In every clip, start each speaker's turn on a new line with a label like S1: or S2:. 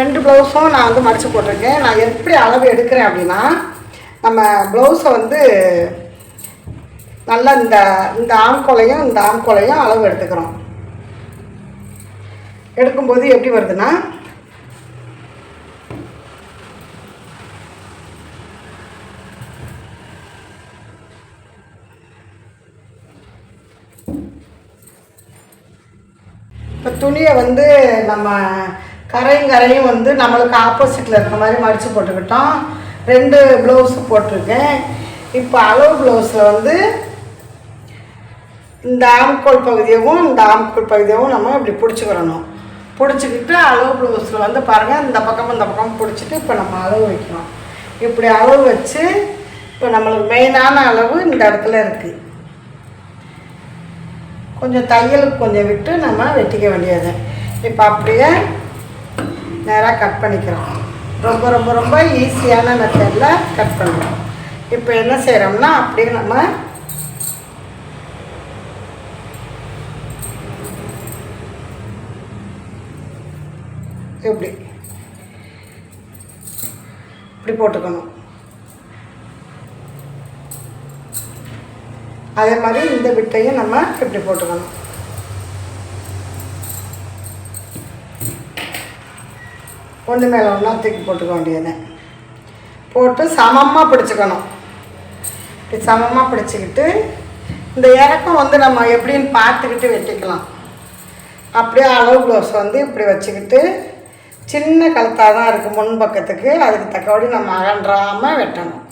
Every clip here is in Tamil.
S1: ரெண்டு ப்ளவுஸும் நான் வந்து மடித்து போட்டிருக்கேன். நான் எப்படி அளவு எடுக்கிறேன் அப்படின்னா நம்ம ப்ளவுஸை வந்து நல்லா இந்த இந்த ஆம்கோலையும் இந்த ஆம்கோலையும் அளவு எடுத்துக்கிறோம். எடுக்கும்போது எப்படி வருதுன்னா இப்போ துணியை வந்து நம்ம கரையும் கரையும் வந்து நம்மளுக்கு ஆப்போசிட்டில் இருக்கிற மாதிரி மடித்து போட்டுக்கிட்டோம். ரெண்டு ப்ளவுஸு போட்டிருக்கேன். இப்போ அளவு ப்ளவுஸில் வந்து இந்த ஆம்கோல் பகுதியவும் இந்த ஆம்கோல் பகுதியவும் நம்ம இப்படி பிடிச்சிக்கிறணும். பிடிச்சிக்கிட்டு அளவு ப்ளவுஸில் வந்து பாருங்கள் இந்த பக்கம் இந்த பக்கம் பிடிச்சிட்டு இப்போ நம்ம அளவு வைக்கிறோம் இப்படி அளவு வச்சு இப்போ நம்மளுக்கு மெயினான அளவு இந்த இடத்துல இருக்குது கொஞ்சம் தையலுக்கு கொஞ்சம் விட்டு நம்ம வெட்டிக்க வேண்டியது. இப்போ அப்படியே நேராக கட் பண்ணிக்கிறோம். ரொம்ப ரொம்ப ரொம்ப ஈஸியான மெத்தடில் கட் பண்ணுறோம். இப்போ என்ன செய்கிறோம்னா அப்படியே நம்ம இப்படி இப்படி போட்டுக்கணும். அதே மாதிரி இந்த விட்டையும் நம்ம இப்படி போட்டுக்கணும். ஒன்று மேலே ஒன்றா தூக்கி போட்டுக்க வேண்டியது போட்டு சமமாக பிடிச்சிக்கணும். இப்படி சமமாக பிடிச்சிக்கிட்டு இந்த இறக்கம் வந்து நம்ம எப்படின்னு பார்த்துக்கிட்டு வெட்டிக்கலாம். அப்படியே அளவு ப்ளவுஸ் வந்து இப்படி வச்சுக்கிட்டு சின்ன கழுத்தாக தான் இருக்குது முன்பக்கத்துக்கு. அதுக்கு தக்கபடி நம்ம அகன்றாமல் வெட்டணும்.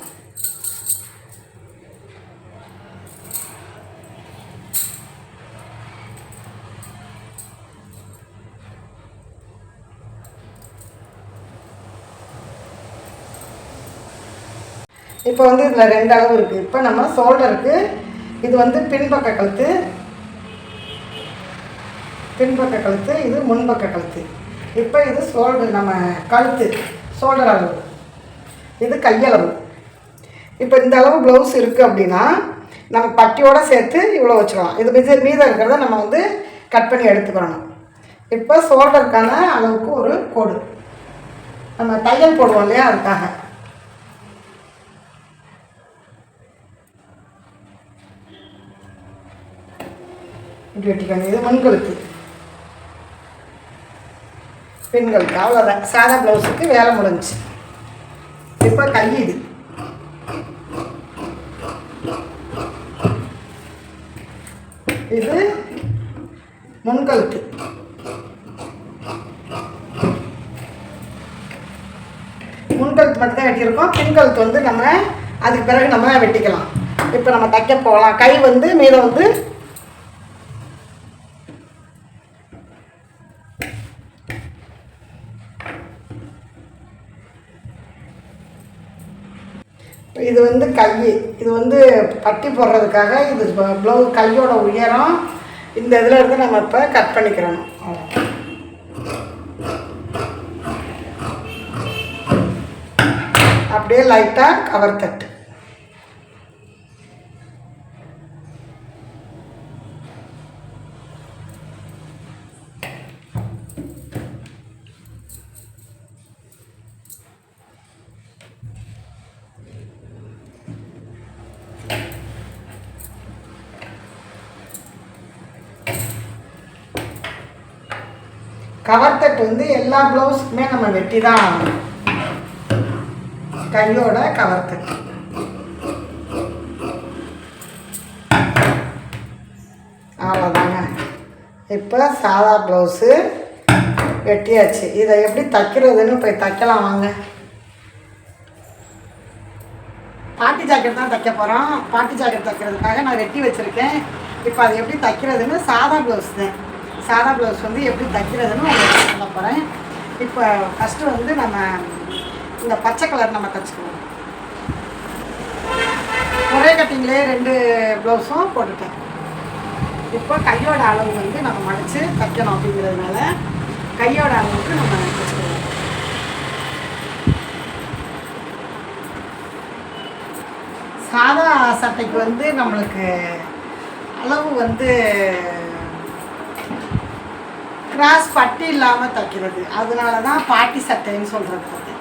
S1: இப்போ வந்து இதில் ரெண்டு அளவு இருக்குது இப்போ நம்ம ஷோல்டருக்கு இது வந்து பின்பக்க கழுத்து பின்பக்க கழுத்து இது முன்பக்க கழுத்து. இப்போ இது ஷோல்டர் நம்ம கழுத்து ஷோல்டர் அளவு. இது கையளவு. இப்போ இந்த அளவு ப்ளவுஸ் இருக்குது அப்படின்னா நம்ம பட்டியோடு சேர்த்து இவ்வளோ வச்சுக்கலாம் இது மீது மீதம் இருக்கிறத நம்ம வந்து கட் பண்ணி எடுத்துக்கிறணும் இப்போ ஷோல்டருக்கான அளவுக்கு ஒரு கோடு. நம்ம தையல் போடுவோம் இல்லையா அதுக்காக. இப்படி வெட்டிக்கணும் இது முன்கழுத்து பெண்களுக்கு அவ்வளோதான் சாதா ப்ளவுஸுக்கு வேலை முடிஞ்சு. இப்போ கை இது. இது முன்கழுத்து முன்கழுத்து மட்டும் தான் வெட்டியிருக்கோம். பின்கழுத்து வந்து நம்ம அதுக்கு பிறகு நம்ம வெட்டிக்கலாம். இப்போ நம்ம தைக்க போகலாம். கை வந்து மீதம் வந்து இது வந்து கை. இது வந்து பட்டி போடுறதுக்காக இது ப்ளவுஸ் கையோட உயரம் இந்த இதில் இருந்து நம்ம இப்போ கட் பண்ணிக்கிறோம் அப்படியே லைட்டாக கவர் தட்டு கவர் தட்டு வந்து எல்லா ப்ளவுஸுக்குமே நம்ம வெட்டி தான் ஆகணும். கையோட கவர் தட்டு அவ்வளோதாங்க இப்போ சாதா ப்ளவுஸு வெட்டியாச்சு. இதை எப்படி தைக்கிறதுன்னு போய் தைக்கலாம் வாங்க. பாட்டி ஜாக்கெட் தான் தைக்க போகிறோம் பாட்டி ஜாக்கெட் தைக்கிறதுக்காக நான் வெட்டி வச்சுருக்கேன். இப்போ அது எப்படி தைக்கிறதுன்னு சாதா ப்ளவுஸ் தான் சாதா ப்ளவுஸ் வந்து எப்படி தைக்கிறதுன்னு உங்களுக்கு சொல்ல போகிறேன் இப்போ ஃபஸ்ட்டு வந்து நம்ம இந்த பச்சை கலர் நம்ம தைச்சிக்குவோம். ஒரே கட்டிங்லேயே ரெண்டு ப்ளவுஸும் போட்டுட்டேன். இப்போ கையோட அளவு வந்து நம்ம மடித்து தைக்கணும் அப்படிங்கிறதுனால கையோட அளவுக்கு நம்ம தைச்சிக்குவோம் சாதா சட்டைக்கு வந்து நம்மளுக்கு அளவு வந்து கிராஸ் பட்டி இல்லாமல் தைக்கிறது. அதனால தான் பாட்டி சட்டைன்னு சொல்கிறது அது.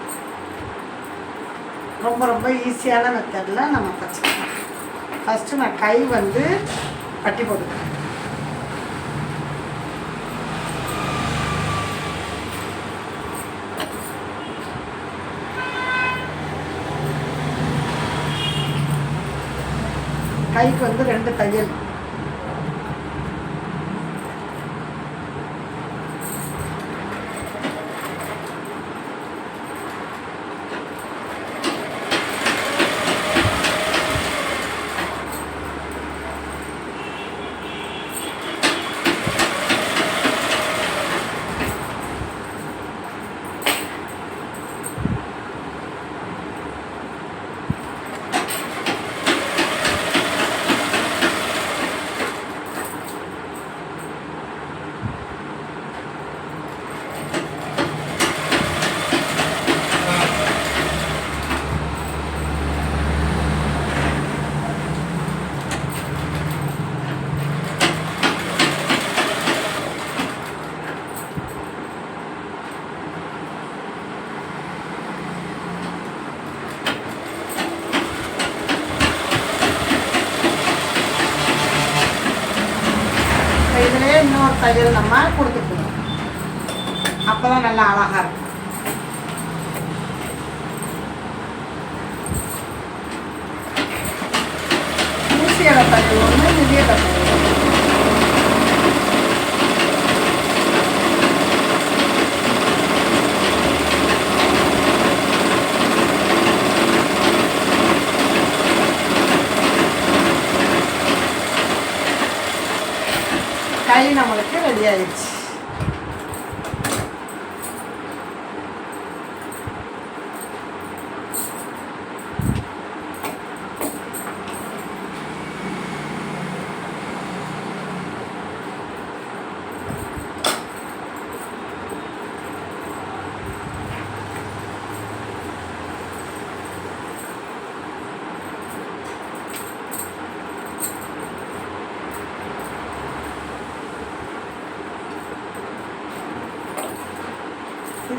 S1: ரொம்ப ரொம்ப ஈஸியான மெத்தடில் நம்ம தைச்சிக்கலாம். ஃபஸ்ட்டு நான் கை வந்து பட்டி போட்டுக்கிறேன். கைக்கு வந்து ரெண்டு தையல் இப்போ இதுலேயே இன்னொரு தையல் நம்ம கொடுத்துக்கணும் அப்போ தான் நல்லா அழகாக இருக்கும். ஊசியோட தையல் ஒன்று நிறைய தையல் ஒன்று. கை நம்மளுக்கு ரெடி ஆயிடுச்சு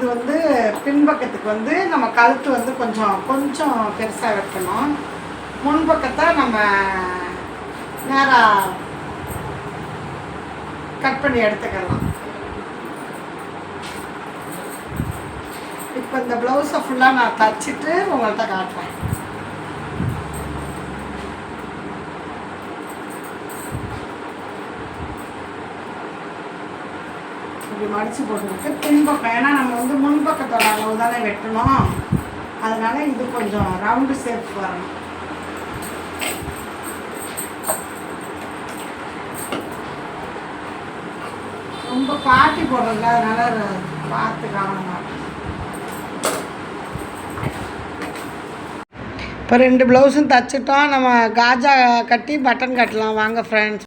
S1: இது வந்து பின்பக்கத்துக்கு வந்து நம்ம கழுத்து வந்து கொஞ்சம் கொஞ்சம் பெருசாக வைக்கணும். முன்பக்கத்தை நம்ம நேராக கட் பண்ணி எடுத்துக்கலாம். இப்போ இந்த ப்ளவுஸை ஃபுல்லாக நான் தச்சுட்டு உங்கள்கிட்ட காட்டுறேன். இப்படி மடித்து போட்டுருக்கு பின்பக்கம். ஏன்னா நம்ம வந்து முன்பக்கத்தோட அளவு தானே வெட்டணும். அதனால் இது கொஞ்சம் ரவுண்டு ஷேப் வரணும். ரொம்ப பாட்டி போடுறதுல அதனால் பார்த்து கவனமாக இப்போ ரெண்டு ப்ளவுஸும் தைச்சிட்டோம். நம்ம காஜா கட்டி பட்டன் கட்டலாம். வாங்க ஃப்ரெண்ட்ஸ்